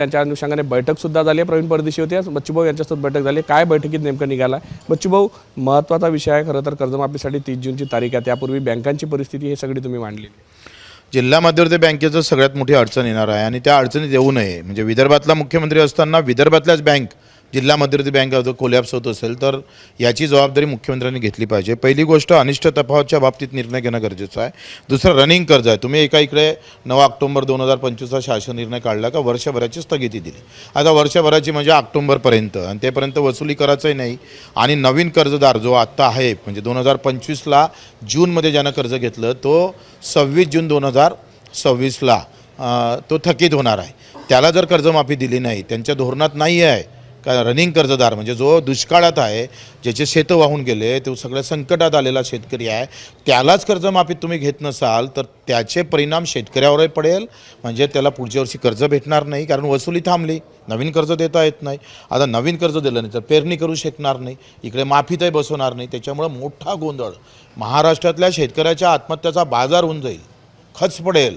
त्यांच्या अनुषंगाने बैठकसुद्धा झाली आहे. प्रवीण परदेशी होते. बच्चूभाऊ यांच्यासोबत बैठक झाली. काय बैठकीत नेमकं निघाला? बच्चूभाऊ महत्त्वाचा विषय आहे. खरं तर कर्जमाफीसाठी तीस जूनची तारीख आहे. त्यापूर्वी बँकांची परिस्थिती हे सगळी तुम्ही मांडली जिल्हा मध्यवर्ती बँकेचं सगळ्यात मोठी अडचण येणार आहे आणि त्या अडचणीत येऊ नये. म्हणजे विदर्भातला मुख्यमंत्री असताना विदर्भातल्याच बँक जिल्हा मध्यवर्ती बँक जर कोलॅप्स होत असेल तर याची जबाबदारी मुख्यमंत्र्यांनी घेतली पाहिजे. पहिली गोष्ट अनिष्ट तफावतच्या बाबतीत निर्णय घेणं गरजेचं आहे. दुसरं रनिंग कर्ज आहे. तुम्ही एका इकडे नऊ ऑक्टोंबर दोन हजार पंचवीसचा शासन निर्णय काढला का वर्षभराची स्थगिती दिली. आता वर्षभराची म्हणजे ऑक्टोंबरपर्यंत आणि तेपर्यंत वसुली करायचंही नाही. आणि नवीन कर्जदार जो आत्ता आहे म्हणजे दोन हजार पंचवीसला जूनमध्ये ज्यानं कर्ज घेतलं तो सव्वीस जून दोन हजार सव्वीसला तो थकीत होणार आहे. त्याला जर कर्जमाफी दिली नाही त्यांच्या धोरणात नाही आहे का रनिंग कर्जदार म्हणजे जो दुष्काळात आहे ज्याचे शेतं वाहून गेले तो सगळ्या संकटात आलेला शेतकरी आहे त्यालाच कर्जमाफी तुम्ही घेत नसाल तर त्याचे परिणाम शेतकऱ्यावरही पडेल. म्हणजे त्याला पुढच्या वर्षी कर्ज भेटणार नाही कारण वसुली थांबली. नवीन कर्ज देता येत नाही. आता नवीन कर्ज दिलं नाही तर पेरणी करू शकणार नाही. इकडे माफीतही बसवणार नाही. त्याच्यामुळं मोठा गोंधळ. महाराष्ट्रातल्या शेतकऱ्याच्या आत्महत्याचा बाजार होऊन जाईल. खच पडेल.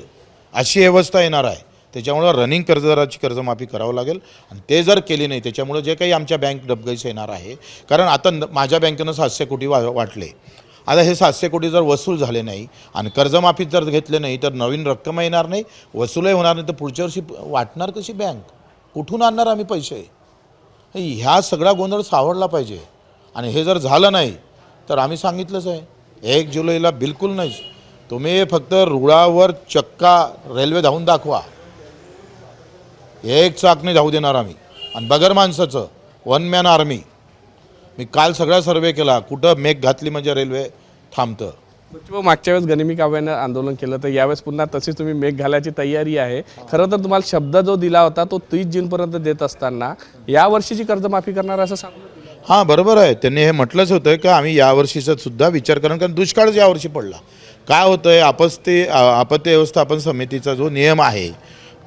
अशी व्यवस्था येणार आहे. त्याच्यामुळं रनिंग कर्जदाराची कर्जमाफी करावं लागेल. आणि ते जर केली नाही त्याच्यामुळं जे काही आमच्या बँक डबगैस येणार आहे. कारण आता न- माझ्या बँकेनं सातशे कोटी वा वाटले. आता हे सातशे कोटी जर वसूल झाले नाही आणि कर्जमाफीत जर घेतले नाही तर नवीन रक्कम येणार नाही वसूलही होणार नाही तर पुढच्या वर्षी वाटणार कशी बँक कुठून आणणार आम्ही पैसे? ह्या सगळा गोंधळ सावरला पाहिजे. आणि हे जर झालं नाही तर आम्ही सांगितलंच आहे. एक जुलैला बिलकुल नाही तुम्ही फक्त रुळावर चक्का रेल्वे धावून दाखवा. एक चाक नाही धावू देणार आम्ही. आणि बगर माणसाचं वन मॅन आर्मी मी काल सगळा सर्वे केला कुठं मेघ घातली म्हणजे रेल्वे थांबतं. मागच्या वेळेस गनिमी काव्यानं आंदोलन केलं तर यावेळेस पुन्हा तशीच तुम्ही मेघ घालायची तयारी आहे. खरं तर तुम्हाला शब्द जो दिला होता तो तीस जूनपर्यंत देत असताना या वर्षीची कर्जमाफी करणार असं सांगू हां बरोबर आहे. त्यांनी हे म्हटलंच होतं की आम्ही यावर्षीचा सुद्धा विचार करा कारण दुष्काळच यावर्षी पडला. काय होतं आहे आपत्ती आपत्ती व्यवस्थापन समितीचा जो नियम आहे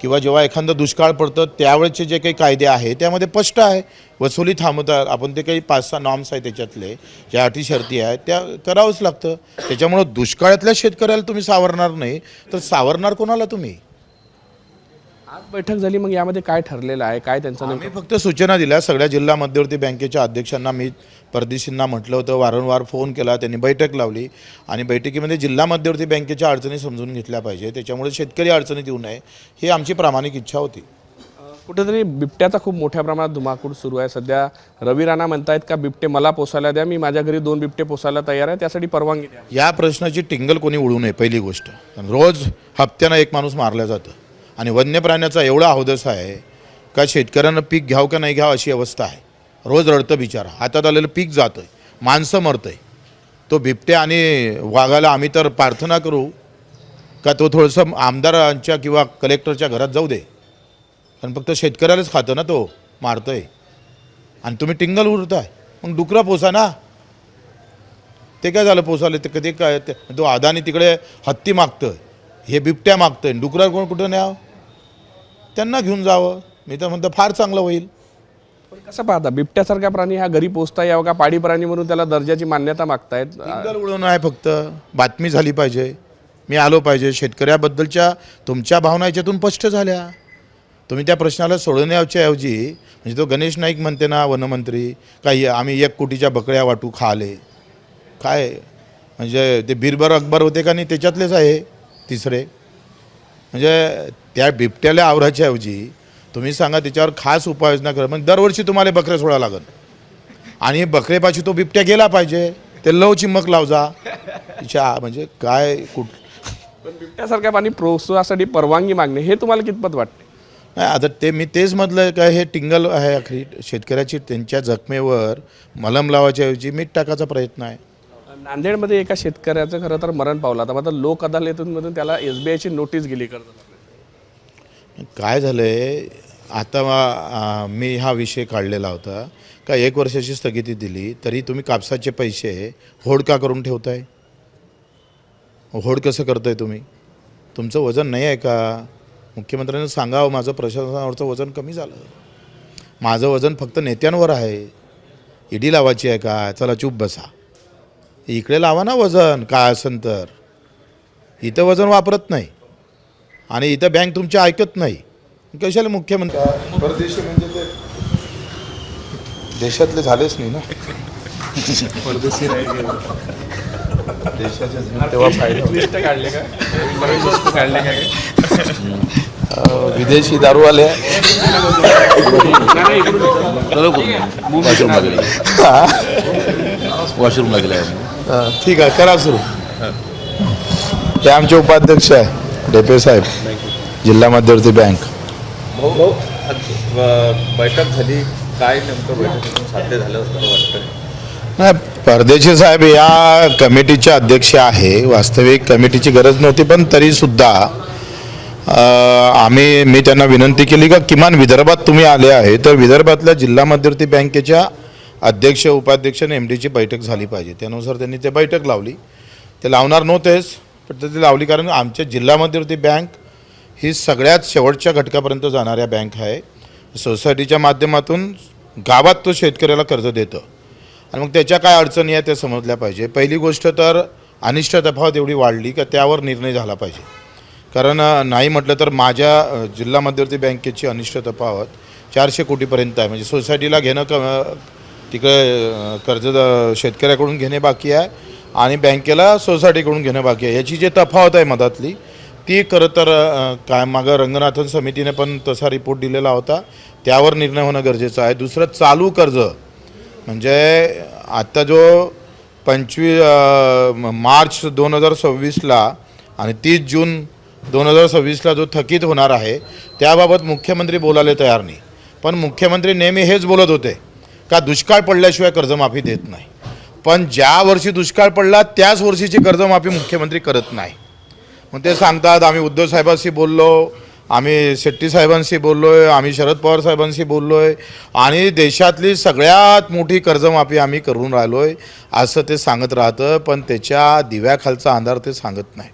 किंवा जेव्हा एखादं दुष्काळ पडतं त्यावेळेचे जे काही कायदे आहे त्यामध्ये स्पष्ट आहे. वसुली थांबवतात आपण ते काही पाच सहा नॉर्म्स आहेत त्याच्यातले ज्या अटी शर्ती आहेत त्या करावंच लागतं. त्याच्यामुळं दुष्काळातल्या शेतकऱ्याला तुम्ही सावरणार नाही तर सावरणार कोणाला तुम्ही? आज बैठक झाली मग यामध्ये काय ठरलेलं आहे? काय त्यांचं आम्ही फक्त सूचना दिल्या सगळ्या जिल्हा मध्यवर्ती बँकेच्या अध्यक्षांना मी परदेशींना म्हटलं होतं वारंवार फोन केला त्यांनी बैठक लावली आणि बैठकीमध्ये जिल्हा मध्यवर्ती बँकेच्या अडचणी समजून घेतल्या पाहिजे त्याच्यामुळे शेतकरी अडचणीत येऊ नये ही आमची प्रामाणिक इच्छा होती. कुठेतरी बिबट्याचा खूप मोठ्या प्रमाणात धुमाकूळ सुरू आहे. सध्या रवी राणा म्हणतायत का बिबटे मला पोसायला द्या मी माझ्या घरी दोन बिबटे पोसायला तयार आहे त्यासाठी परवानगी द्या. या प्रश्नाची टिंगल कोणी उडू नये पहिली गोष्ट. रोज हप्त्यानं एक माणूस मारला जातं. आणि वन्य प्राण्याचा एवढा हौदस आहे का शेतकऱ्यांना पीक घ्यावं का नाही घ्यावं अशी अवस्था आहे. रोज रडतं बिचारा. हातात आलेलं पीक जातं आहे माणसं मरतं आहे तो बिबट्या आणि वाघाला आम्ही तर प्रार्थना करू का तो थोडंसं आमदारांच्या किंवा कलेक्टरच्या घरात जाऊ दे. कारण फक्त शेतकऱ्यालाच खातं ना तो. मारतो आहे आणि तुम्ही टिंगल उरताय मग डुकरं पोसा ना. ते काय झालं पोसाले ते कधी काय? ते- तो अदानी तिकडे हत्ती मागतं हे बिबट्या मागतंय. डुकरा कोण कुठं न्यावं? त्यांना घेऊन जावं. मी तर म्हणतो फार चांगलं होईल. पण कसं पाहता बिबट्यासारखा प्राणी हा घरी पोचता यावं का पाडी प्राणी म्हणून त्याला दर्जाची मान्यता मागतायत? टिंगल उडवणं आहे फक्त. बातमी झाली पाहिजे. मी आलो पाहिजे. शेतकऱ्याबद्दलच्या तुमच्या भावना याच्यातून स्पष्ट झाल्या. तुम्ही त्या प्रश्नाला सोडवण्याच्या ऐवजी म्हणजे तो गणेश नाईक म्हणते ना वनमंत्री काही आम्ही एक कोटीच्या बकऱ्या वाटू खाले. काय? म्हणजे ते बिरबर अकबर होते का नाही त्याच्यातलेच आहे तिसरे. म्हणजे त्या बिबट्याला आवराच्या ऐवजी तुम्ही सांगा त्याच्यावर खास उपाययोजना करा. मग दरवर्षी तुम्हाला बकऱ्या सोडा लागल आणि बकरेपाशी तो बिबट्या गेला पाहिजे. ते लव चिमक लाव जा तिच्या म्हणजे काय कुठ पण बिबट्यासारख्या प्राणी प्रोत्साहासाठी परवानगी मागणे हे तुम्हाला कितपत वाटते? नाही आता ते मी तेच म्हटलं का हे टिंगल आहे अखरी शेतकऱ्याची त्यांच्या जखमेवर मलम लावायच्या ऐवजी मीठ टाकायचा प्रयत्न आहे. नांदेडमध्ये एका शेतकऱ्याचं खरं तर मरण पावलं. आता मात्र लोक अदालतीमधून त्याला एस बी आयची नोटीस गेली कर्ज काय झालं आहे आता मी हा विषय काढलेला होता. का एक वर्षाची स्थगिती दिली तरी तुम्ही कापसाचे पैसे होड का करून ठेवताय? होड कसं करताय तुम्ही? तुमचं वजन नाही आहे का? मुख्यमंत्र्यांनी सांगावं माझं प्रशासनावरचं वजन कमी झालं. माझं वजन फक्त नेत्यांवर आहे. ईडी लावायची आहे का? चला चूप बसा. इकडे लावा ना वजन काय असेल तर. इथं वजन वापरत नाही. आणि इथं बँक तुमची ऐकत नाही. कशाला मुख्यमंत्री? परदेशी म्हणजे ते देशातले झालेच नाही ना. देशाचे तेव्हा फायदा काढले का? विदेशी दारूवाले. वॉशरूमला गेले. वॉशरूमला गेले हा, ठीक आहे करा सुरू. हे आमचे उपाध्यक्ष आहे. डेपे साहेब जिल्हा मध्यवर्ती बँक. भाऊ बैठक झाली. काय नेमकं बैठकीतून साध्य झालं असं वाटतं नाही परदेशी साहेब या कमिटीचे अध्यक्ष आहे. वास्तविक कमिटीची गरज नव्हती पण तरी सुद्धा आम्ही मी त्यांना विनंती केली का किमान विदर्भात तुम्ही आले आहे तर विदर्भातल्या जिल्हा मध्यवर्ती बँकेच्या अध्यक्ष उपाध्यक्ष आणि एम डीची बैठक झाली पाहिजे. त्यानुसार त्यांनी ते बैठक लावली. ते लावणार नव्हतेच. पद्धती लावली कारण आमच्या जिल्हा मध्यवर्ती बँक. ही सगळ्यात शेवटच्या घटकापर्यंत जाणाऱ्या बँक आहे. सोसायटीच्या माध्यमातून गावात तो शेतकऱ्याला कर्ज देतं. आणि मग त्याच्या काय अडचणी आहेत त्या समजल्या पाहिजे. पहिली गोष्ट तर अनिष्ट तफावत एवढी वाढली का त्यावर निर्णय झाला पाहिजे. कारण नाही म्हटलं तर माझ्या जिल्हा मध्यवर्ती बँकेची अनिष्ट तफावत चारशे कोटीपर्यंत आहे. म्हणजे सोसायटीला घेणं क तिकडे कर्ज शेतकऱ्याकडून घेणे बाकी आहे. आणि बँकेला सोसायटीकडून घेणं बाकी आहे. याची जी तफावत आहे मधातली ती खरं तर काय मागं रंगनाथन समितीने पण तसा रिपोर्ट दिलेला होता. त्यावर निर्णय होणं गरजेचं आहे. दुसरं चालू कर्ज. म्हणजे आत्ता जो पंचवीस मार्च दोन हजार सव्वीसला आणि तीस जून दोन हजार सव्वीसला जो थकीत होणार आहे त्याबाबत मुख्यमंत्री बोलायला तयार नाही. पण मुख्यमंत्री नेहमी हेच बोलत होते का दुष्काळ पडल्याशिवाय कर्जमाफी देत नाही. पण ज्या वर्षी दुष्काळ पडला त्याच वर्षीची कर्जमाफी मुख्यमंत्री करत नाही. मग ते सांगतात आम्ही उद्धव साहेबांशी बोललो आम्ही शेट्टी साहेबांशी बोललो आहे आम्ही शरद पवार साहेबांशी बोललो आहे आणि देशातली सगळ्यात मोठी कर्जमाफी आम्ही करून राहिलो आहे असं ते सांगत राहतं पण त्याच्या दिव्याखालचा अंधार ते सांगत नाही.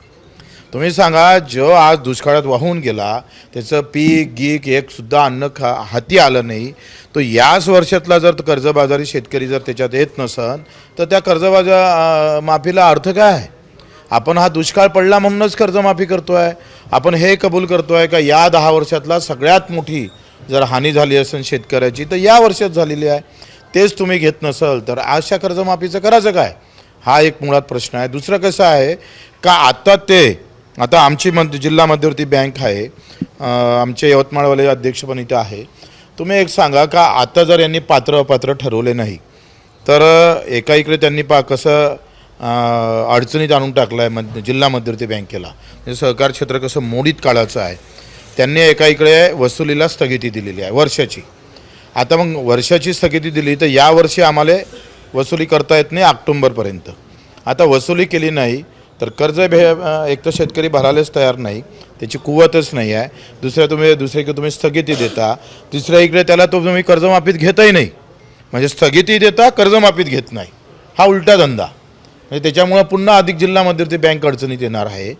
तुम्ही सांगा जो आज दुष्काळात वाहून गेला त्याचं पीक गीक एकसुद्धा अन्न खा हाती आलं नाही तो याच वर्षातला जर कर्जबाजारी शेतकरी जर त्याच्यात येत नसन तर त्या कर्जबाजा माफीला अर्थ काय आहे? आपण हा दुष्काळ पडला म्हणूनच कर्जमाफी करतो आहे आपण हे कबूल करतो आहे का या दहा वर्षातला सगळ्यात मोठी जर हानी झाली असेल शेतकऱ्याची तर या वर्षात झालेली आहे. तेच तुम्ही घेत नसल तर अशा कर्जमाफीचं करायचं काय? हा एक मुळात प्रश्न आहे. दुसरं कसं आहे का आता ते आता आमची मध्य जिल्हा मध्यवर्ती बँक आहे आमचे यवतमाळवाले अध्यक्ष पण इथं आहे. तुम्ही एक सांगा का आता जर यांनी पात्र अपात्र ठरवले नाही तर एका इकडे त्यांनी पा कसं अडचणीत आणून टाकलं आहे मध्य जिल्हा मध्यवर्ती बँकेला. म्हणजे सहकार क्षेत्र कसं मोडीत काढायचं आहे. त्यांनी एका इकडे वसुलीला स्थगिती दिलेली आहे वर्षाची. आता मग वर्षाची स्थगिती दिली तर यावर्षी आम्हाला वसुली करता येत नाही ऑक्टोंबरपर्यंत. आता वसुली केली नाही तर कर्ज भे एक तर शेतकरी भरायलाच तयार नाही त्याची कुवतच नाही आहे. दुसऱ्या तुम्ही दुसरीकडे तुम्ही स्थगिती देता तिसऱ्या इकडे त्याला तो तुम्ही कर्जमाफीत घेताही नाही. म्हणजे स्थगिती देता कर्जमाफीत घेत नाही. हा उलटा धंदा. म्हणजे त्याच्यामुळं पुन्हा अधिक जिल्हा मध्यवर्ती बँक अडचणीत येणार आहे.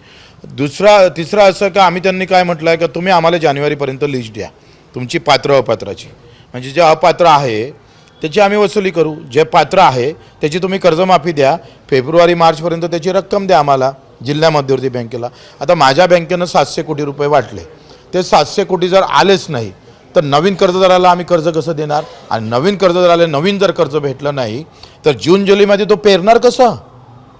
दुसरा तिसरा असं का आम्ही त्यांनी काय म्हटलं आहे का तुम्ही आम्हाला जानेवारीपर्यंत लिस्ट द्या. तुमची पात्र अपात्राची. म्हणजे जे अपात्र आहे त्याची आम्ही वसुली करू. जे पात्र आहे त्याची तुम्ही कर्जमाफी द्या. फेब्रुवारी मार्चपर्यंत त्याची रक्कम द्या आम्हाला जिल्हा मध्यवर्ती बँकेला. आता माझ्या बँकेनं सातशे कोटी रुपये वाटले. ते सातशे कोटी जर आलेच नाही तर नवीन कर्जदाराला आम्ही कर्ज कसं देणार? आणि नवीन कर्जदाराला नवीन जर कर्ज भेटलं नाही तर जून जुलैमध्ये तो पेरणार कसं?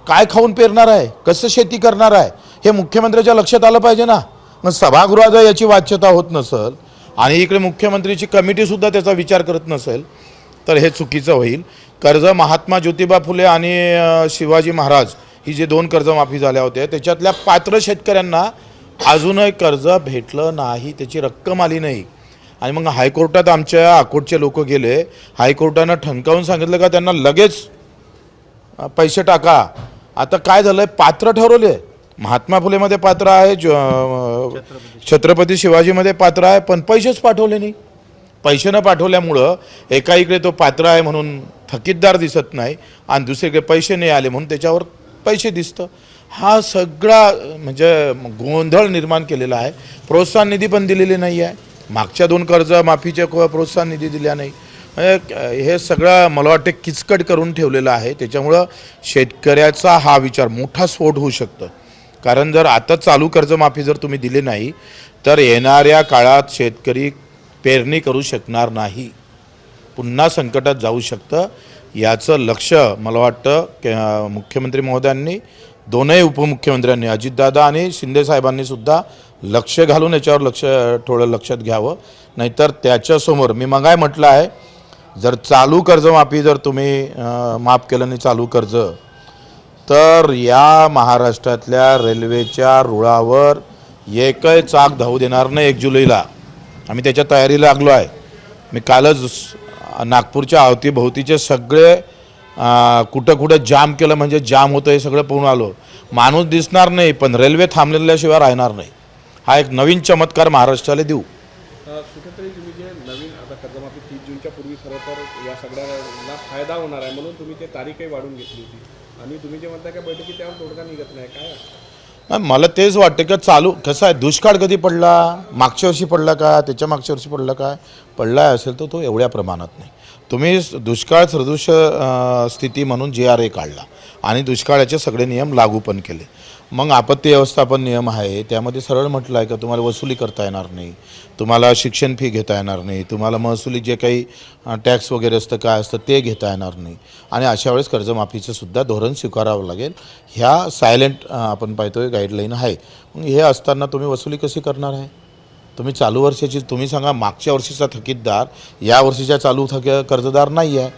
काय खाऊन पेरणार आहे? कसं शेती करणार आहे? हे मुख्यमंत्र्याच्या लक्षात आलं पाहिजे ना. मग सभागृहात याची वाच्यता होत नसेल आणि इकडे मुख्यमंत्रीची कमिटीसुद्धा त्याचा विचार करत नसेल तर हे चुकीचं होईल. कर्ज महात्मा ज्योतिबा फुले आणि शिवाजी महाराज ही जे दोन कर्जमाफी झाल्या होत्या त्याच्यातल्या पात्र शेतकऱ्यांना अजूनही कर्ज भेटलं नाही त्याची रक्कम आली नाही. आणि मग हायकोर्टात आमच्या अकोटचे लोक गेले हायकोर्टानं ठणकावून सांगितलं का त्यांना लगेच पैसे टाका. आता काय झालंय? पात्र ठरवले. महात्मा फुलेमध्ये पात्र आहे ज- छत्रपती शिवाजीमध्ये पात्र आहे पण पैसेच पाठवले नाही. पैसे न पाठवल्यामुळं एका इकडे तो पात्र आहे म्हणून थकीतदार दिसत नाही आणि दुसरीकडे पैसे नाही आले म्हणून त्याच्यावर पैसे दिसतं. हा सगळा म्हणजे गोंधळ निर्माण केलेला आहे. प्रोत्साहन निधी पण दिलेली नाही आहे. मागच्या दोन कर्ज को प्रोत्साहन निधी दिल्या नाही. म्हणजे, हे सगळं मला वाटतं किचकट करून ठेवलेलं आहे. त्याच्यामुळं शेतकऱ्याचा हा विचार मोठा स्फोट होऊ शकतं. कारण जर आता चालू कर्जमाफी जर तुम्ही दिली नाही तर येणाऱ्या काळात शेतकरी पेरणी करू शकणार नाही. पुन्हा संकटात जाऊ शकतं. याचं लक्ष मला वाटतं के मुख्यमंत्री महोदयांनी दोनही उपमुख्यमंत्र्यांनी अजितदादा आणि शिंदेसाहेबांनी सुद्धा लक्ष घालून याच्यावर लक्ष थोडं लक्षात घ्यावं. नाहीतर त्याच्यासमोर मी मगाय म्हटलं आहे जर चालू कर्जमाफी जर तुम्ही माफ केलं नाही चालू कर्ज तर या महाराष्ट्रातल्या रेल्वेच्या रुळावर एकही चाक धावू देणार नाही एक जुलैला. आम्ही त्याच्या तयारीला लागलो आहे. मी कालच नागपूरच्या अवतीभोवतीचे सगळे कुठं कुठं जाम केलं म्हणजे जाम होतं हे सगळं पाहून आलो. माणूस दिसणार नाही पण रेल्वे थांबलेल्याशिवाय राहणार नाही. हा एक नवीन चमत्कार महाराष्ट्राला देऊ. कुठेतरी तुम्ही जे नवीन आता कर्जमाफी तीस जूनच्या पूर्वी खरं तर या सगळ्याला फायदा होणार आहे म्हणून तुम्ही ते तारीखही वाढून घेतली होती. आणि तुम्ही जे म्हणताय का बैठकी त्यावर तोडगा निघत नाही काय? मला तेच वाटतं का चालू कसं आहे दुष्काळ कधी पडला? मागच्या वर्षी पडला का? त्याच्या मागच्या वर्षी पडला काय पडला असेल तर तो एवढ्या प्रमाणात नाही. तुम्ही दुष्काळ सदृश स्थिती म्हणून जे आर ए काढला. आणि दुष्काळाचे सगळे नियम लागू पण केले. मग आपत्ती व्यवस्थापन नियम आहे त्यामध्ये सरळ म्हटलं आहे का तुम्हाला वसुली करता येणार नाही तुम्हाला शिक्षण फी घेता येणार नाही तुम्हाला महसुली जे काही टॅक्स वगैरे असतं काय असतं ते घेता येणार नाही. आणि अशा वेळेस कर्जमाफीचं सुद्धा धोरण स्वीकारावं लागेल. ह्या सायलेंट आपण पाहतोय गाईडलाईन आहे. मग हे असताना तुम्ही वसुली कशी करणार आहे? तुम्ही चालू वर्षाची तुम्ही सांगा मागच्या वर्षीचा थकीतदार या वर्षीच्या चालू थक कर्जदार नाही आहे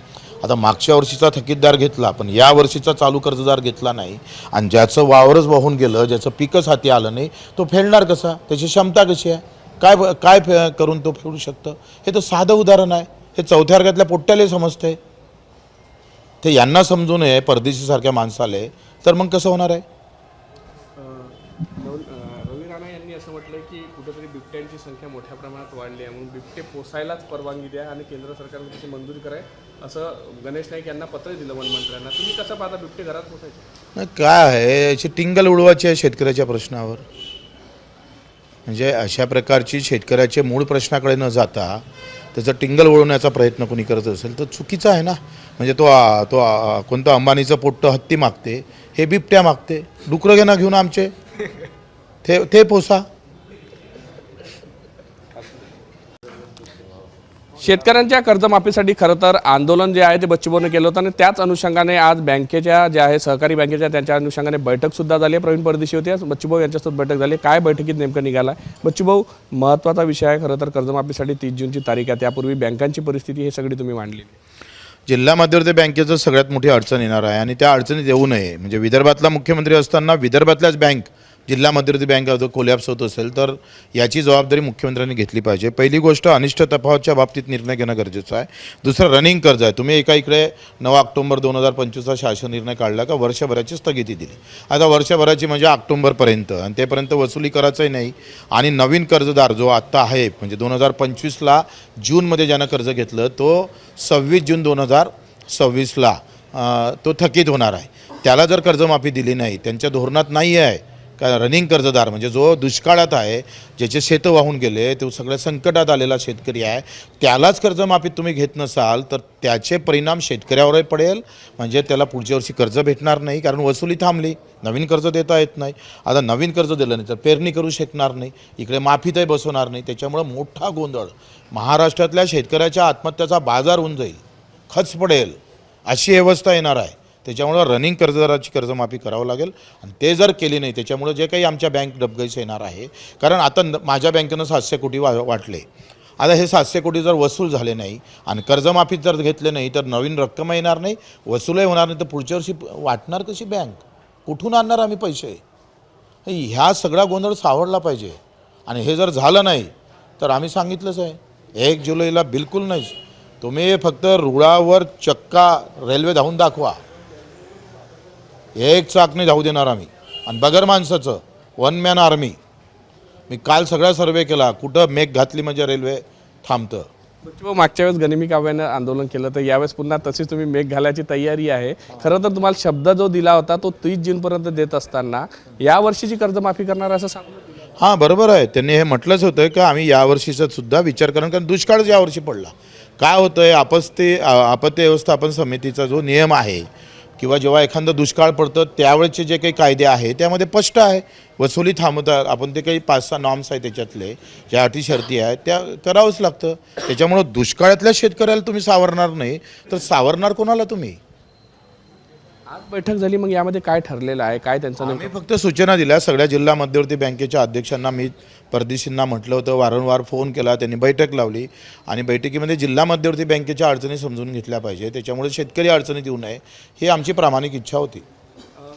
आता मागच्या वर्षीचा थकीतदार घेतला पण या वर्षीचा चालू कर्जदार घेतला नाही. आणि ज्याचं वावरच वाहून गेलं ज्याचं पिकच हाती आलं नाही तो फेडणार कसा? त्याची क्षमता कशी आहे? काय काय फे करून तो फेडू शकतं? हे तर साधं उदाहरण आहे. हे चौथ्या वर्गातल्या पोट्ट्याला समजतंय. ते यांना समजू नये परदेशीसारख्या माणसाले. तर मग कसं होणार आहे रवी रवी राणा यांनी असं म्हटलं की कुठेतरी बिबट्यांची संख्या मोठ्या प्रमाणात वाढली आहे. म्हणून बिबटे पोसायलाच परवानगी द्या आणि केंद्र सरकारने त्याची मंजुरी कराय असं गणेश नाईक यांना पत्र दिलं वनमंत्र्यांना. तुम्ही कसं पाहता बिबटे घरात पोसायचे? नाही काय आहे? याची टिंगल उडवायची आहे शेतकऱ्याच्या प्रश्नावर. म्हणजे अशा प्रकारची शेतकऱ्याचे मूळ प्रश्नाकडे न जाता त्याचं टिंगल वळवण्याचा प्रयत्न कोणी करत असेल तर चुकीचं आहे ना? म्हणजे तो आ- तो कोणतं अंबानीचं पोट्ट हत्ती मागते हे बिबट्या मागते. डुकरं घेणं घेऊन आमचे. ते ते पोसा। शेतकऱ्यांच्या कर्जमाफीसाठी खरं तर आंदोलन जे आहे ते बच्चूभाऊने केलं होतं आणि त्याच अनुषंगाने आज बँकेच्या ज्या आहे सहकारी बँकेच्या त्यांच्या अनुषंगाने बैठक सुद्धा झाली आहे. प्रवीण परदेशी होते. आज बच्चूभाऊ यांच्यासोबत बैठक झाली काय बैठकीत नेमकं निघाला बच्चूभाऊ महत्त्वाचा विषय आहे खरं तर कर्जमाफीसाठी तीस जूनची तारीख आहे. त्यापूर्वी बँकांची परिस्थिती हे सगळी तुम्ही मांडली. जिल्हा मध्यवर्ती बँकेचं सगळ्यात मोठी अडचण येणार आहे आणि त्या अडचणीत येऊ नये. म्हणजे विदर्भातला मुख्यमंत्री असताना विदर्भातल्याच बँक जिल्हा मध्यवर्ती बँक जर कोलॅप्स होत असेल तर याची जबाबदारी मुख्यमंत्र्यांनी घेतली पाहिजे. पहिली गोष्ट अनिष्ट तफावतच्या बाबतीत निर्णय घेणं गरजेचं आहे. दुसरं रनिंग कर्ज आहे. तुम्ही एका इकडे नऊ ऑक्टोंबर दोन हजार पंचवीसचा शासन निर्णय काढला का वर्षभराची स्थगिती दिली. आता वर्षभराची म्हणजे ऑक्टोंबरपर्यंत आणि तेपर्यंत वसुली करायचंही नाही. आणि नवीन कर्जदार जो आत्ता आहे म्हणजे दोन हजार पंचवीसला जूनमध्ये ज्यानं कर्ज घेतलं तो सव्वीस जून दोन हजार सव्वीसला तो थकीत होणार आहे. त्याला जर कर्जमाफी दिली नाही त्यांच्या धोरणात नाही आहे का रनिंग कर्जदार म्हणजे जो दुष्काळात आहे ज्याचे शेतं वाहून गेले तो सगळ्या संकटात आलेला शेतकरी आहे त्यालाच कर्जमाफी तुम्ही घेत नसाल तर त्याचे परिणाम शेतकऱ्यावरही पडेल. म्हणजे त्याला पुढच्या वर्षी कर्ज भेटणार नाही कारण वसुली थांबली. नवीन कर्ज देता येत नाही. आता नवीन कर्ज दिलं नाही तर पेरणी करू शकणार नाही. इकडे माफीतही बसवणार नाही. त्याच्यामुळं मोठा गोंधळ. महाराष्ट्रातल्या शेतकऱ्याच्या आत्महत्याचा बाजार होऊन जाईल. खच पडेल. अशी व्यवस्था येणार आहे. त्याच्यामुळं रनिंग कर्जदाराची कर्जमाफी करावं लागेल. आणि ते जर केली नाही त्याच्यामुळं जे काही आमच्या बँक डबगैस येणार आहे. कारण आता न- माझ्या बँकेनं सातशे कोटी वा वाटले. आता हे सातशे कोटी जर वसूल झाले नाही आणि कर्जमाफीत जर घेतले नाही तर नवीन रक्कम येणार नाही वसूलही होणार नाही तर पुढच्या वर्षी वाटणार कशी बँक कुठून आणणार आम्ही पैसे? ह्या सगळा गोंधळ सावरला पाहिजे. आणि हे जर झालं नाही तर आम्ही सांगितलंच आहे. एक जुलैला बिलकुल नाही तुम्ही फक्त रुळावर चक्का रेल्वे धावून दाखवा. एक चाक नाही धावू देणार आम्ही. आणि बगर माणसाचं वन मॅन आर्मी मी काल सगळा सर्वे केला कुठं मेघ घातली म्हणजे रेल्वे थांबतं. मागच्या वेळेस गनिमी काव्यानं आंदोलन केलं तर यावेळेस पुन्हा तशीच तुम्ही मेघ घालायची तयारी आहे. खरं तर तुम्हाला शब्द जो दिला होता तो तीस जूनपर्यंत देत असताना या वर्षीची कर्जमाफी करणार असं सांगू हां बरोबर आहे. त्यांनी हे म्हटलंच होतं की आम्ही यावर्षीचा सुद्धा विचार करणं कारण दुष्काळच यावर्षी पडला. काय होतं आहे आपत्ती आपत्ती व्यवस्थापन समितीचा जो नियम आहे किंवा जेव्हा एखादं दुष्काळ पडतं त्यावेळेचे जे काही कायदे आहे त्यामध्ये स्पष्ट आहे. वसुली थांबतात आपण ते काही पाच सहा नॉर्म्स आहेत त्याच्यातले ज्या अटी शर्ती आहेत त्या करावंच लागतं. त्याच्यामुळं दुष्काळातल्या शेतकऱ्याला तुम्ही सावरणार नाही तर सावरणार कोणाला तुम्ही? आज बैठक झाली मग यामध्ये काय ठरलेलं आहे? काय त्यांचं आम्ही फक्त सूचना दिल्या. सगळ्या जिल्हा मध्यवर्ती बँकेच्या अध्यक्षांना मी परदेशींना म्हटलं होतं. वारंवार फोन केला. त्यांनी बैठक लावली. आणि बैठकीमध्ये जिल्हा मध्यवर्ती बँकेच्या अडचणी समजून घेतल्या पाहिजे. त्याच्यामुळे शेतकरी अडचणीत येऊ नये ही आमची प्रामाणिक इच्छा होती.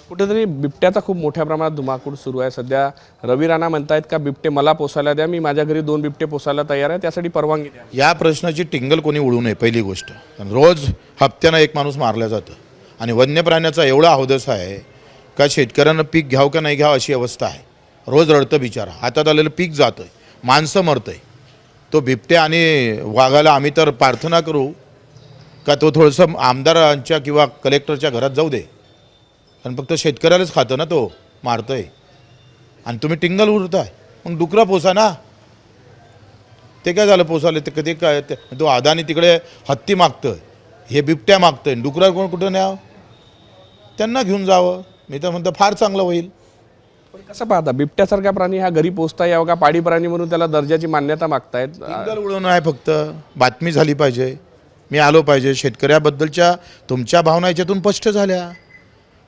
कुठेतरी बिबट्याचा खूप मोठ्या प्रमाणात धुमाकूळ सुरू आहे. सध्या रवी राणा म्हणतायत का बिबटे मला पोसायला द्या मी माझ्या घरी दोन बिबटे पोसायला तयार आहे त्यासाठी परवानगी द्या. या प्रश्नाची टिंगल कोणी उडू नये पहिली गोष्ट. रोज हप्त्यानं एक माणूस मारला जातं. आणि वन्य प्राण्याचा एवढा अवदस आहे का शेतकऱ्यांना पीक घ्यावं का नाही घ्यावं अशी अवस्था आहे. रोज रडतं बिचारा. हातात आलेलं पीक जातं आहे माणसं मरतं आहे तो बिबट्या आणि वाघाला आम्ही तर प्रार्थना करू का तो थोडंसं आमदारांच्या किंवा कलेक्टरच्या घरात जाऊ दे. कारण फक्त शेतकऱ्यालाच खातं ना तो मारतो आहे आणि तुम्ही टिंगल उरताय मग डुकरं पोसा ना. ते काय झालं पोसाले ते कधी काय? ते- तो अदानी तिकडे हत्ती मागतं हे बिबट्या मागतंय. डुकरा कोण कुठं न्यावं? त्यांना घेऊन जावं. मी तर म्हणतो फार चांगलं होईल. पण कसं पाहता बिबट्यासारखा प्राणी हा घरी पोचता यावं का पाडी प्राणी म्हणून त्याला दर्जाची मान्यता मागतायत? टिंगल उडवणं आहे फक्त. बातमी झाली पाहिजे. मी आलो पाहिजे. शेतकऱ्याबद्दलच्या तुमच्या भावना याच्यातून स्पष्ट झाल्या.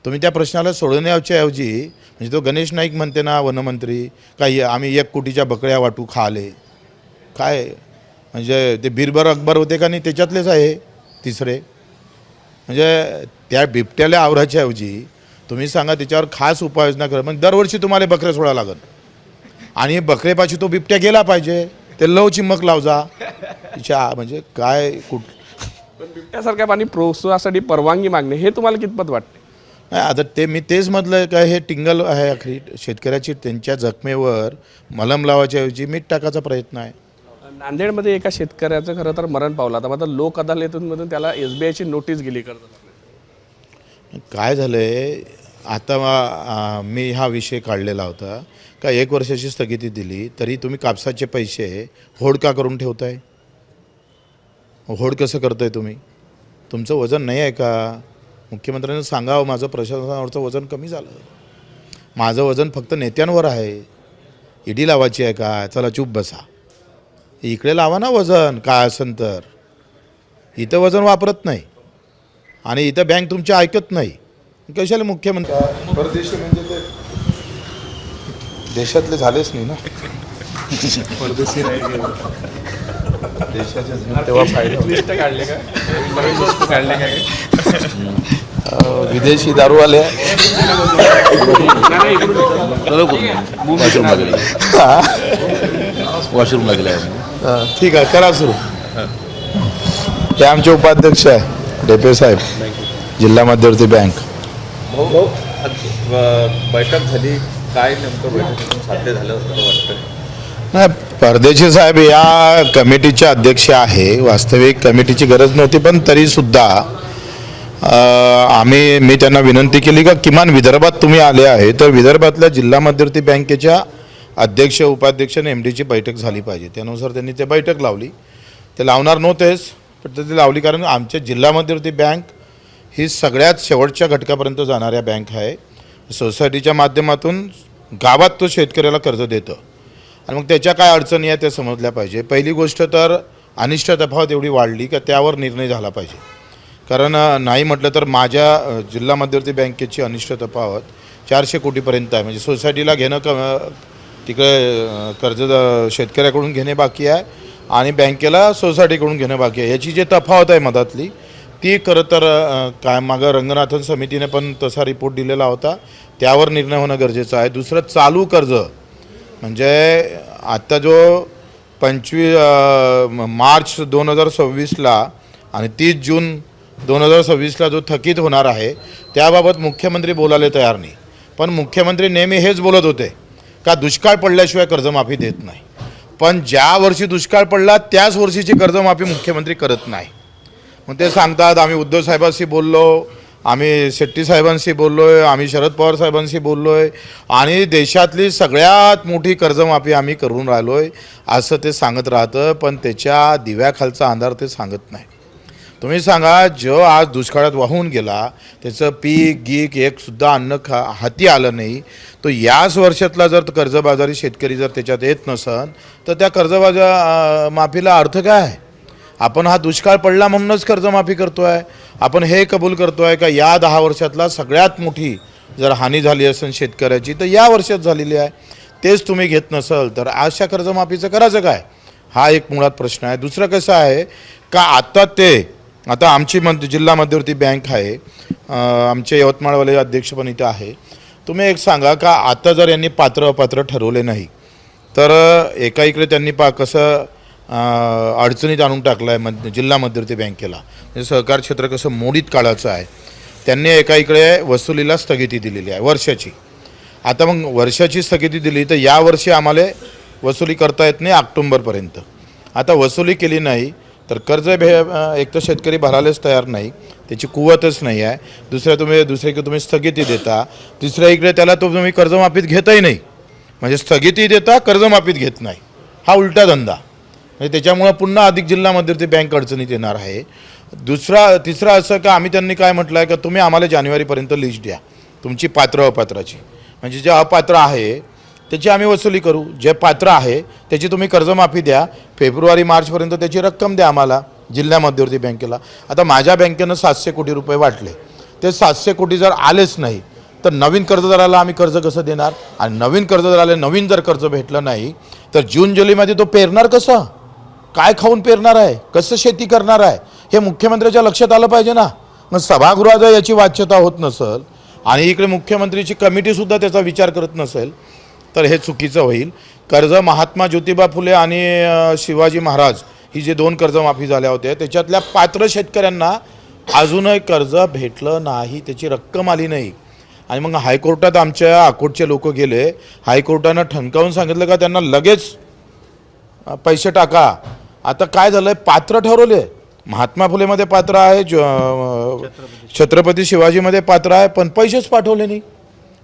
तुम्ही त्या प्रश्नाला सोडवण्याच्या ऐवजी म्हणजे तो गणेश नाईक म्हणते ना वनमंत्री काही आम्ही एक कोटीच्या बकऱ्या वाटू खाले. काय? म्हणजे ते बिरबर अकबर होते का नाही त्याच्यातलेच आहे तिसरे. म्हणजे त्या बिबट्याला आवराच्या ऐवजी तुम्ही सांगा त्याच्यावर खास उपाययोजना करा. मग दरवर्षी तुम्हाला बकऱ्या सोडा लागल आणि बकरेपाशी तो बिबट्या गेला पाहिजे. ते लव चिमक लाव जा तिच्या म्हणजे काय कुठ पण बिबट्यासारख्या प्राणी प्रोत्साहासाठी परवानगी मागणे हे तुम्हाला कितपत वाटते? नाही आता ते मी तेच म्हटलं का हे टिंगल आहे आखरी. शेतकऱ्याची त्यांच्या जखमेवर मलम लावायच्या ऐवजी मीठ टाकायचा प्रयत्न आहे. नांदेडमध्ये एका शेतकऱ्याचं खरं तर मरण पावलं. आता मात्र लोक अदालतीमधून त्याला एस बी आयची नोटीस गेली कर्ज काय झालं आहे आता मी हा विषय काढलेला होता. का एक वर्षाची स्थगिती दिली तरी तुम्ही कापसाचे पैसे होड का करून ठेवताय? होड कसं करताय तुम्ही? तुमचं वजन नाही आहे का? मुख्यमंत्र्यांनी सांगावं माझं प्रशासनावरचं वजन कमी झालं. माझं वजन फक्त नेत्यांवर आहे. ईडी लावायची आहे का? चला चूप बसा. इकडे लावा ना वजन काय असेल तर. इथं वजन वापरत नाही. आणि इथं बँक तुमची ऐकत नाही. कशाला मुख्यमंत्री? परदेशी म्हणजे ते देशातले झालेच नाही ना. देशाचे तेव्हा फायदा काढले का? विदेशी दारूवाले. वॉशरूमला गेले. वॉशरूमला गेले. हा, ठीक आहे करा सुरू. हे आमचे उपाध्यक्ष आहे. डेपे साहेब जिल्हा मध्यवर्ती बँक. भाऊ बैठक झाली. काय नेमकं साध्य झालं असं वाटतं नाही परदेशी साहेब या कमिटीचे अध्यक्ष आहे. वास्तविक कमिटीची गरज नव्हती पण तरीसुद्धा आम्ही मी त्यांना विनंती केली का किमान विदर्भात तुम्ही आले आहे तर विदर्भातल्या जिल्हा मध्यवर्ती बँकेच्या अध्यक्ष उपाध्यक्ष आणि एम डीची बैठक झाली पाहिजे. त्यानुसार त्यांनी ते बैठक लावली. ते लावणार नव्हतेच. पद्धती लावली कारण आमच्या जिल्हा मध्यवर्ती बँक. ही सगळ्यात शेवटच्या घटकापर्यंत जाणाऱ्या बँक आहे. सोसायटीच्या माध्यमातून गावात तो शेतकऱ्याला कर्ज देतं. आणि मग त्याच्या काय अडचणी आहेत त्या समजल्या पाहिजे. पहिली गोष्ट तर अनिष्ट तफावत एवढी वाढली का त्यावर निर्णय झाला पाहिजे. कारण नाही म्हटलं तर माझ्या जिल्हा मध्यवर्ती बँकेची अनिष्ट तफावत चारशे कोटीपर्यंत आहे. म्हणजे सोसायटीला घेणं क तिकडे कर्ज शेतकऱ्याकडून घेणे बाकी आहे. आणि बँकेला सोसायटीकडून घेणं बाकी आहे. याची जी तफावत आहे मधातली ती खरं तर काय मागं रंगनाथन समितीने पण तसा रिपोर्ट दिलेला होता. त्यावर निर्णय होणं गरजेचं आहे. दुसरं चालू कर्ज. म्हणजे आत्ता जो पंचवीस मार्च दोन हजार सव्वीसला आणि तीस जून दोन हजार सव्वीसला जो थकीत होणार आहे त्याबाबत मुख्यमंत्री बोलायला तयार नाही. पण मुख्यमंत्री नेहमी हेच बोलत होते का दुष्काळ पडल्याशिवाय कर्जमाफी देत नाही. पण ज्या वर्षी दुष्काळ पडला त्याच वर्षीची कर्जमाफी मुख्यमंत्री करत नाही. मग ते सांगतात आम्ही उद्धव साहेबांशी बोललो आम्ही शेट्टी साहेबांशी बोललो आहे आम्ही शरद पवार साहेबांशी बोललो आहे आणि देशातली सगळ्यात मोठी कर्जमाफी आम्ही करून राहिलो आहे असं ते सांगत राहतं पण त्याच्या दिव्याखालचा अंधार ते सांगत नाही. तुम्ही सांगा जो आज दुष्काळात वाहून गेला त्याचं पीक गीक एक सुद्धा अन्न खा हाती आलं नाही तो याच वर्षातला जर कर्जबाजारी शेतकरी जर त्याच्यात येत नसन तर त्या कर्जबाजा माफीला अर्थ काय? आहे आपण हा दुष्काळ पडला म्हणूनच कर्जमाफी करतो आहे आपण हे कबूल करतो आहे का या दहा वर्षातला सगळ्यात मोठी जर हानी झाली असेल शेतकऱ्याची तर या वर्षात झालेली आहे. तेच तुम्ही घेत नसल तर अशा कर्जमाफीचं करायचं काय? हा एक मुळात प्रश्न आहे. दुसरं कसं आहे का आता ते आता आमची मध्य जिल्हा मध्यवर्ती बँक आहे. आमचे यवतमाळवाले अध्यक्ष पण इथं आहे. तुम्ही एक सांगा का आता जर यांनी पात्र अपात्र ठरवले नाही तर एका इकडे त्यांनी पा कसं अडचणीत आणून टाकलं आहे मध्य जिल्हा मध्यवर्ती बँकेला. म्हणजे सहकार क्षेत्र कसं मोडीत काढायचं आहे. त्यांनी एका इकडे वसुलीला स्थगिती दिलेली आहे वर्षाची. आता मग वर्षाची स्थगिती दिली तर यावर्षी आम्हाला वसुली करता येत नाही ऑक्टोंबरपर्यंत. आता वसुली केली नाही तर कर्ज भे एक तर शेतकरी भरायलाच तयार नाही त्याची कुवतच नाही आहे. दुसऱ्या तुम्ही दुसरीकडे तुम्ही स्थगिती देता तिसऱ्या इकडे त्याला तो तुम्ही कर्जमाफीत घेताही नाही. म्हणजे स्थगिती देता कर्जमाफीत घेत नाही. हा उलटा धंदा. म्हणजे त्याच्यामुळं पुन्हा अधिक जिल्हा मध्यवर्ती बँक अडचणीत येणार आहे. दुसरा तिसरा असं का आम्ही त्यांनी काय म्हटलं आहे का तुम्ही आम्हाला जानेवारीपर्यंत लिस्ट द्या. तुमची पात्र अपात्राची. म्हणजे जे अपात्र आहे त्याची आम्ही वसुली करू. जे पात्र आहे त्याची तुम्ही कर्जमाफी द्या. फेब्रुवारी मार्चपर्यंत त्याची रक्कम द्या आम्हाला जिल्हा मध्यवर्ती बँकेला. आता माझ्या बँकेनं सातशे कोटी रुपये वाटले. ते सातशे कोटी जर आलेच नाही तर नवीन कर्जदाराला आम्ही कर्ज कसं देणार? आणि नवीन कर्जदाराला नवीन जर कर्ज भेटलं नाही तर जून जुलैमध्ये तो पेरणार कसं? काय खाऊन पेरणार आहे? कसं शेती करणार आहे? हे मुख्यमंत्र्याच्या लक्षात आलं पाहिजे ना. मग सभागृहात याची वाच्यता होत नसेल आणि इकडे मुख्यमंत्रीची कमिटीसुद्धा त्याचा विचार करत नसेल तर हे चुकीचं होईल. कर्ज महात्मा ज्योतिबा फुले आणि शिवाजी महाराज ही जे दोन कर्जमाफी झाल्या होत्या त्याच्यातल्या पात्र शेतकऱ्यांना अजूनही कर्ज भेटलं नाही त्याची रक्कम आली नाही. आणि मग हायकोर्टात आमच्या अकोटचे लोक गेले हायकोर्टानं ठणकावून सांगितलं का त्यांना लगेच पैसे टाका. आता काय झालंय? पात्र ठरवले. महात्मा फुलेमध्ये पात्र आहे ज- छत्रपती शिवाजीमध्ये पात्र आहे पण पैसेच पाठवले नाही.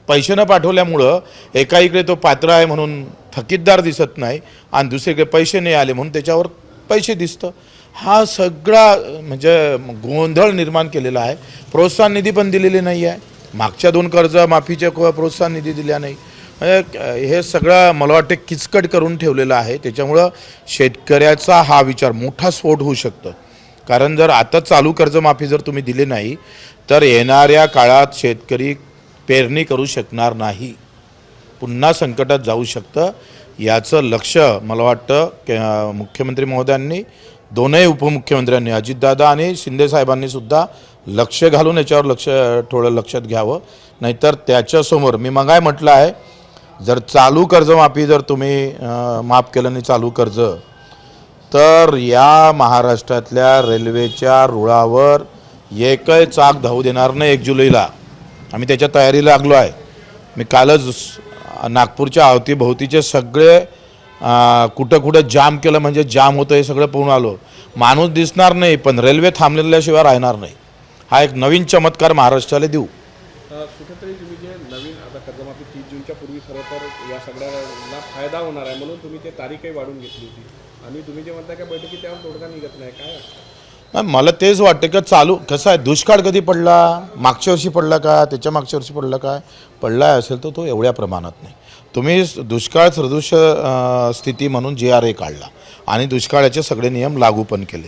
पैसे न पाठवल्यामुळं एका इकडे तो पात्र आहे म्हणून थकीतदार दिसत नाही आणि दुसरीकडे पैसे नाही आले म्हणून त्याच्यावर पैसे दिसतं. हा सगळा म्हणजे गोंधळ निर्माण केलेला आहे. प्रोत्साहन निधी पण दिलेली नाही आहे. मागच्या दोन कर्ज माफीचे प्रोत्साहन निधी दिल्या नाही. म्हणजे हे सगळं मला वाटतं किचकट करून ठेवलेलं आहे. त्याच्यामुळं शेतकऱ्याचा हा विचार मोठा स्फोट होऊ शकतं. कारण जर आता चालू कर्जमाफी जर तुम्ही दिली नाही तर येणाऱ्या काळात शेतकरी पेरणी करू शकणार नाही. पुन्हा संकटात जाऊ शकतं. याचं लक्ष मला वाटतं के मुख्यमंत्री महोदयांनी दोनही उपमुख्यमंत्र्यांनी अजितदादा आणि शिंदेसाहेबांनी सुद्धा लक्ष घालून याच्यावर लक्ष थोडं लक्षात घ्यावं. नाहीतर त्याच्यासमोर मी मगाय म्हटलं आहे जर चालू कर्जमाफी जर तुम्ही माफ केलं नाही चालू कर्ज तर या महाराष्ट्रातल्या रेल्वेच्या रुळावर एकही चाक धावू देणार नाही एक जुलैला. आम्ही त्याच्या तयारीला लागलो आहे. मी कालच नागपूरच्या अवतीभोवतीचे सगळे कुठं कुठं जाम केलं म्हणजे जाम होतं हे सगळं पाहून आलो. माणूस दिसणार नाही पण रेल्वे थांबलेल्याशिवाय राहणार नाही. हा एक नवीन चमत्कार महाराष्ट्राला देऊ. कुठेतरी तुम्ही जे नवीन आता कर्जमाफी तीस जूनच्या पूर्वी खरं तर या सगळ्याला फायदा होणार आहे म्हणून तुम्ही ते तारीखही वाढून घेतली होती. आणि तुम्ही जे म्हणताय का बैठकी त्यावर तोडगा निघत नाही काय मला तेच वाटतं का चालू कसं आहे दुष्काळ कधी पडला? मागच्या वर्षी पडला का? त्याच्या मागच्या वर्षी पडला काय? पडला असेल तर तो एवढ्या प्रमाणात नाही. तुम्ही दुष्काळ सदृश स्थिती म्हणून जे आर ए काढला आणि दुष्काळाचे सगळे नियम लागू पण केले.